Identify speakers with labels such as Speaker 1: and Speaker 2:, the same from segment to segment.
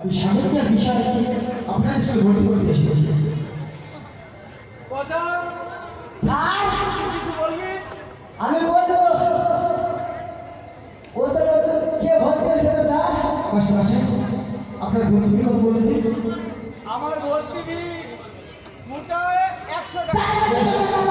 Speaker 1: আমি সাগরকে বিষয় আপনার স্কুলে ভর্তি করতে এসেছি
Speaker 2: আমি বলব ও তো কে ভর্তি হয়েছে না স্যার
Speaker 1: মাস্টার মাসে আপনার ভর্তি কত বলুন দিন
Speaker 3: আমার ভর্তি ফি মোটায় একশো টাকা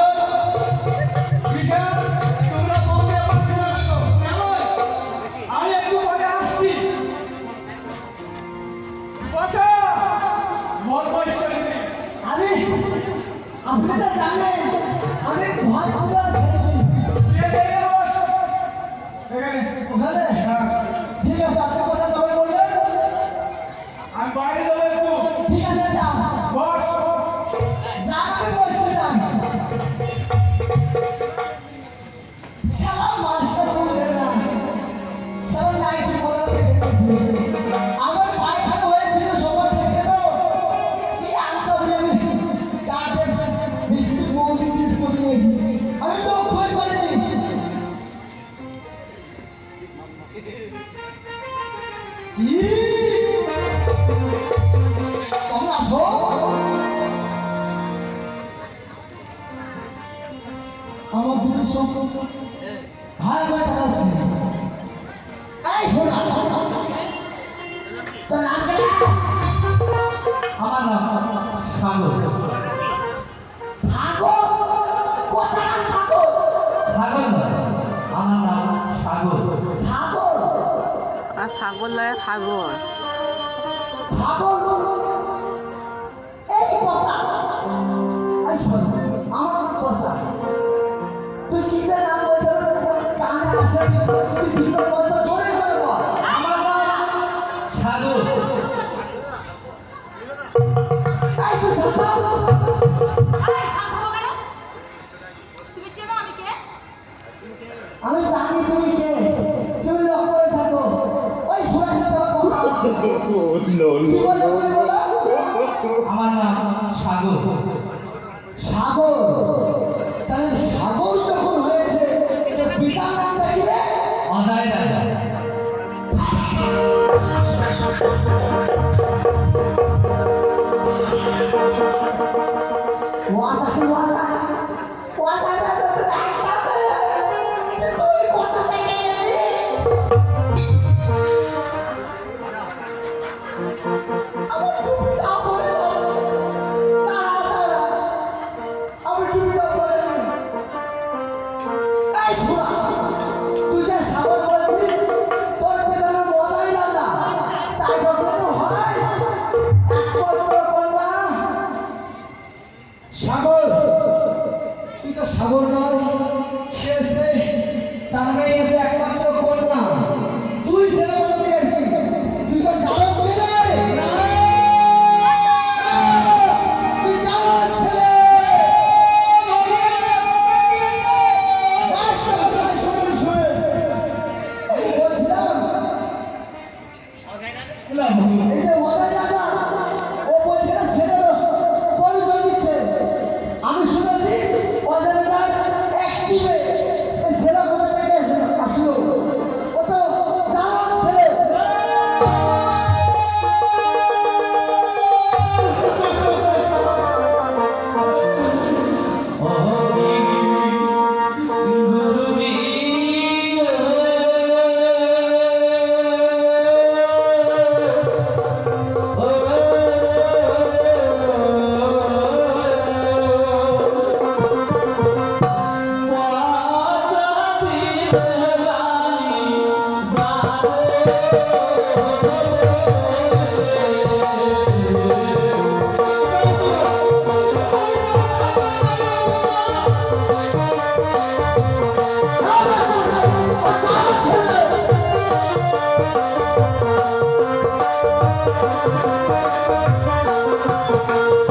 Speaker 3: আমি
Speaker 2: তোমরা আসো আমার দুটো সব ভাড়া করে টাকা আছে এই
Speaker 1: আমার নাম সাগর আমার নাম সাগর।
Speaker 2: সাগর?
Speaker 4: আর ছাগল লাগে ছাগল
Speaker 2: সাগর। আমার নাম
Speaker 1: সাগর।
Speaker 2: সাগর? তাহলে সাগর যখন হয়েছে তো পিতার নামটা কি রে?
Speaker 1: অজয় রাজা।
Speaker 2: ওয়াসা ওয়াসা ওয়াসা টা দান হয়ে গেছে Thank
Speaker 3: you.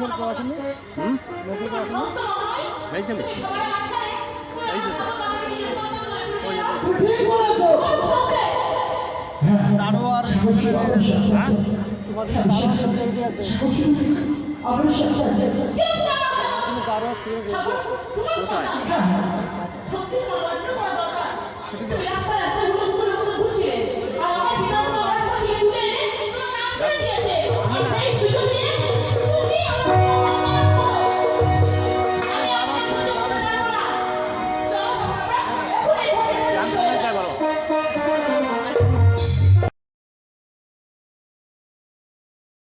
Speaker 3: মেসেজ করা আসেনি মেসেজ করা আসেনি
Speaker 5: মেশিনে এই যে
Speaker 2: ঠিক বলেছ।
Speaker 5: হ্যাঁ
Speaker 6: সত্যি করা দরকার। রাস্তায় রাস্তায়